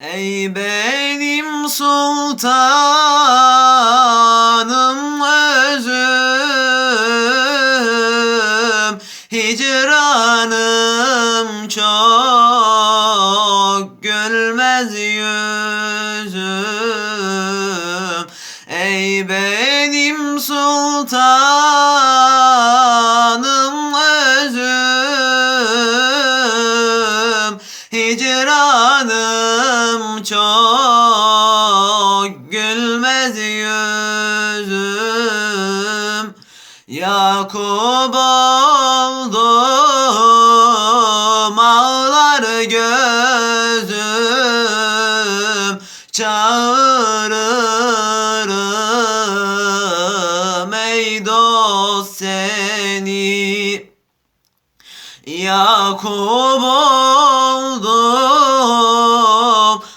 Ey benim sultanım özüm Hicranım çok gülmez yüzüm. Ey benim sultanım Hicranım çok gülmez yüzüm. Yakup oldum ağlar gözüm. Çağırırım ey dost seni Yakup oldum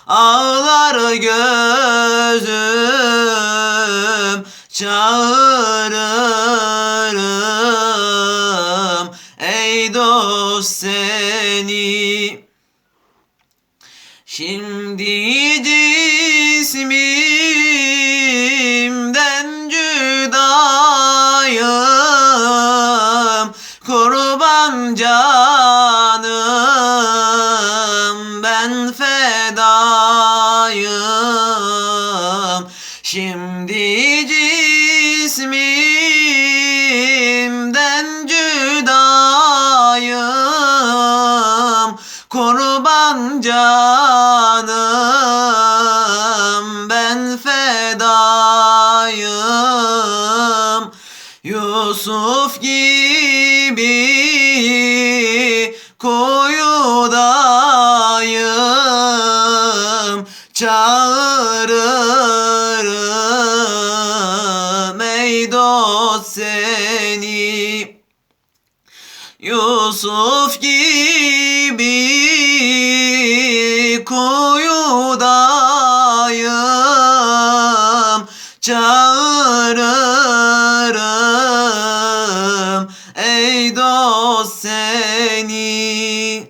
ağlar gözüm çağırırım. Ey dost seni. Şimdi cismimden cüdayım. Kurban canım ben fedayım. Şimdi cismimden cüdayım. Kurban canım Yusuf gibi kuyudayım Çağırırım ey dost seni. Yusuf gibi kuyuda ararım ey dost seni